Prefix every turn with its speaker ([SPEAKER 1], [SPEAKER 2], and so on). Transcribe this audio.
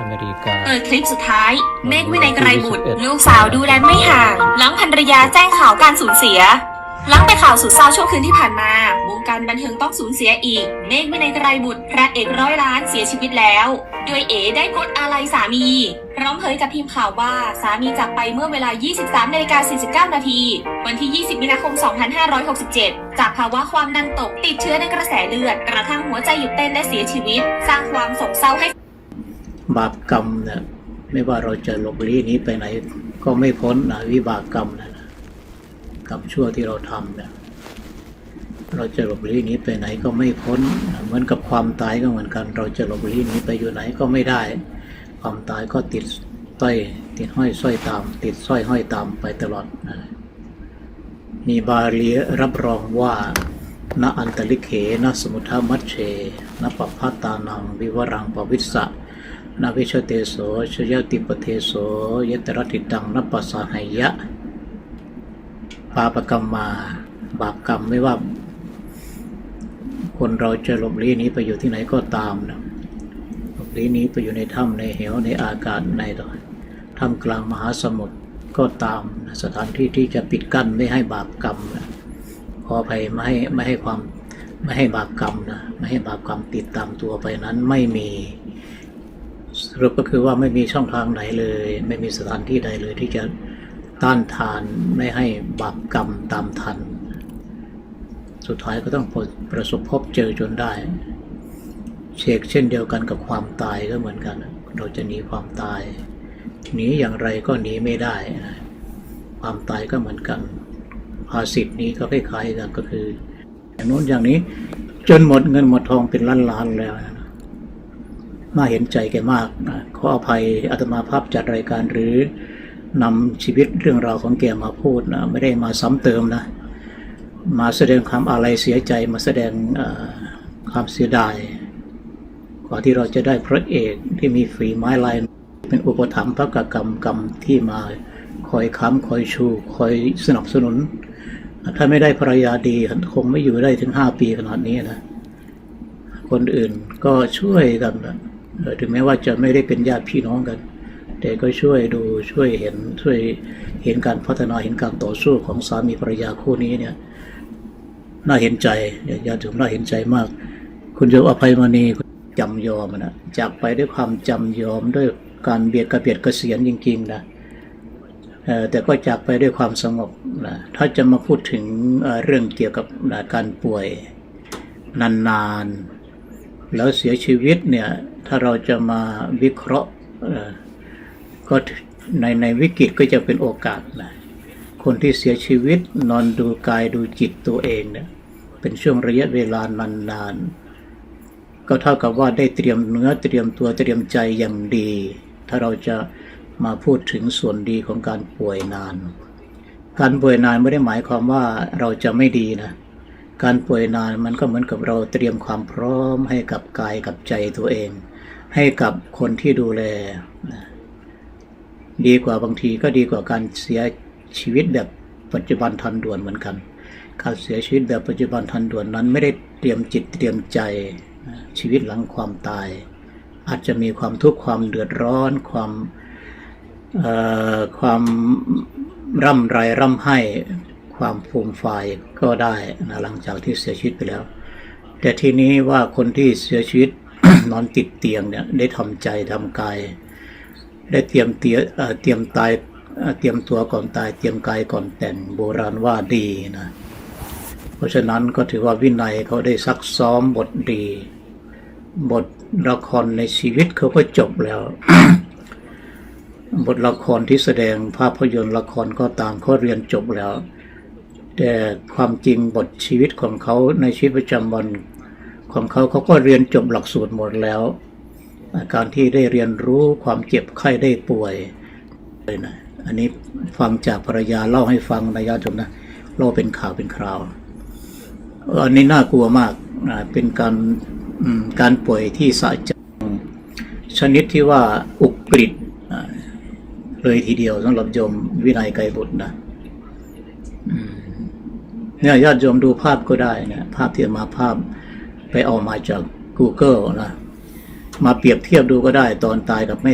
[SPEAKER 1] อเมริกา
[SPEAKER 2] เปิดคลิปสุดท้าย เมฆวินัยไกรบุตร ลูกสาวดูแลไม่ห่าง หลังภรรยาแจ้งข่าวการสูญเสีย หลังไปข่าวสุดเศร้าช่วงคืนที่ผ่านมา วงการบันเทิงต้องสูญเสียอีก เมฆวินัยไกรบุตรพระเอกร้อยล้านเสียชีวิตแล้วด้วยเอได้โพสต์อาลัยสามี พร้อมเผยกับทีมข่าวว่าสามีจากไปเมื่อเวลา 23นาฬิกา49 นาที วันที่ 20 มีนาคม 2567 จากภาวะความดันตกติดเชื้อในกระแสเลือด กระทั่งหัวใจหยุดเต้นและเสียชีวิต สร้างความโศกเศร้าให้
[SPEAKER 3] บาปกรรมเนี่ยไม่ว่าเราจะหลบลี้นี้ไปไหน ก็ไม่พ้นนะวิบากกรรมนะนะกรรมชั่วที่เราทำเนี่ยเราจะหลบลี้นี้ไปไหนก็ไม่พ้นนะเหมือนกับความตายก็เหมือนกัน เราจะหลบลี้นี้ไปอยู่ไหนก็ไม่ได้ ความตายก็ติดต้อยติดห้อยสร้อยตาม ติดสร้อยห้อยตามไปตลอดนะมีบาลีรับรองว่าณอันตลิเขนสมุทมัชเชนปปพัตตานังวิวรังปวิสสะ นาวิชเตโสชยติปเทโสยตรติตังนปัสสาหยะ ปาปกรรมมา บาปกรรมไม่ว่า คนเราจะหลบลี้นี้ไปอยู่ที่ไหนก็ตามนะหลบลี้นี้ไปอยู่ในถ้ำในเหวในอากาศในถ้ำกลางมหาสมุทรก็ตามสถานที่ที่จะปิดกั้นไม่ให้บาปกรรมนะขออภัยไม่ให้ไม่ให้ความไม่ให้บาปกรรมนะไม่ให้บาปกรรมติดตามตัวไปนั้นไม่มี รุปก็คือว่าไม่มีช่องทางไหนเลย ไม่มีสถานที่ใดเลยที่จะต้านทานไม่ให้บาปกรรมตามทัน สุดท้ายก็ต้องประสบพบเจอจนได้เชกเช่นเดียวกันกับความตายก็เหมือนกัน เราจะหนีความตายหนีอย่างไรก็หนีไม่ได้นะความตายก็เหมือนกันภาษิตนี้ก็คล้ายๆกันก็คืออย่างโน้นอย่างนี้จนหมดเงินหมดทองเป็นล้านๆแล้วนะ น่าเห็นใจแกมากนะขออภัยอาตมาภาพจัดรายการหรือนำชีวิตเรื่องราวของแกมาพูดนะไม่ได้มาซ้ำเติมนะ มาแสดงความอาลัยเสียใจมาแสดงความเสียดายกว่าที่เราจะได้พระเอกที่มีฝีไม้ลายเป็นอุปถัมภ์พระกกรรมกรรมที่มาคอยค้ำคอยชู คอยสนับสนุน ถ้าไม่ได้ภรรยาดีคงไม่อยู่ได้ถึงห้าปีขนาดนี้นะ คนอื่นก็ช่วยกันนะ ถึงแม้ว่าจะไม่ได้เป็นญาติพี่น้องกัน แต่ก็ช่วยดูช่วยเห็นช่วยเห็นการพัฒนาเห็นการต่อสู้ของสามีภรรยาคู่นี้เนี่ยน่าเห็นใจญาติโยมน่าเห็นใจมาก คุณโยอภัยมณีจำยอมนะจากไปด้วยความจำยอมด้วยการเบียดกระเบียดกระเสียนจริงๆนะแต่ก็จากไปด้วยความสงบนะถ้าจะมาพูดถึงเรื่องเกี่ยวกับการป่วยนานๆ แล้วเสียชีวิตเนี่ย ถ้าเราจะมาวิเคราะห์ก็ในในวิกฤตก็จะเป็นโอกาสนะคนที่เสียชีวิตนอนดูกายดูจิตตัวเองเนี่ยเป็นช่วงระยะเวลานานๆก็เท่ากับว่าได้เตรียมเนื้อเตรียมตัวเตรียมใจอย่างดี ถ้าเราจะมาพูดถึงส่วนดีของการป่วยนาน การป่วยนานไม่ได้หมายความว่าเราจะไม่ดีนะ การป่วยนานมันก็เหมือนกับเราเตรียมความพร้อมให้กับกายกับใจตัวเอง ให้กับคนที่ดูแล ดีกว่าบางทีก็ดีกว่าการเสียชีวิตแบบปัจจุบันทันด่วนเหมือนกัน การเสียชีวิตแบบปัจจุบันทันด่วนนั้น ไม่ได้เตรียมจิตเตรียมใจชีวิตหลังความตาย อาจจะมีความทุกข์ความเดือดร้อน ความความร่ำไรร่ำไห้ความฟูมฟายก็ได้นะหลังจากที่เสียชีวิตไปแล้ว แต่ทีนี้ว่าคนที่เสียชีวิต นอนติดเตียงเนี่ยได้ทำใจทำกาย ได้เตรียมเตียเตรียมตายเอ่อเตรียมตัวก่อนตายเตรียมกายก่อนแต่งโบราณว่าดีนะเพราะฉะนั้นก็ถือว่าวินัยเขาได้ซักซ้อมบทดี บทละครในชีวิตเขาก็จบแล้วบทละครที่แสดงภาพยนตร์ละครก็ตามเขาเรียนจบแล้ว แต่ความจริงบทชีวิตของเขาในชีวิตประจำวัน ของเขาเขาก็เรียนจบหลักสูตรหมดแล้ว การที่ได้เรียนรู้ความเจ็บไข้ได้ป่วยเลยนะอันนี้ฟังจากภรรยาเล่าให้ฟังนะญาติโยมนะเล่าเป็นข่าวเป็นคราวอันนี้น่ากลัวมากเป็นการการป่วยที่สะใจชนิดที่ว่าอุกฤษเลยทีเดียวสำหรับโยมวินัยไกรบุตรนะเนี่ยญาติโยมดูภาพก็ได้นะภาพที่มาภาพ ไปเอามาจาก Google นะ มาเปรียบเทียบดูก็ได้ตอนตายกับไม่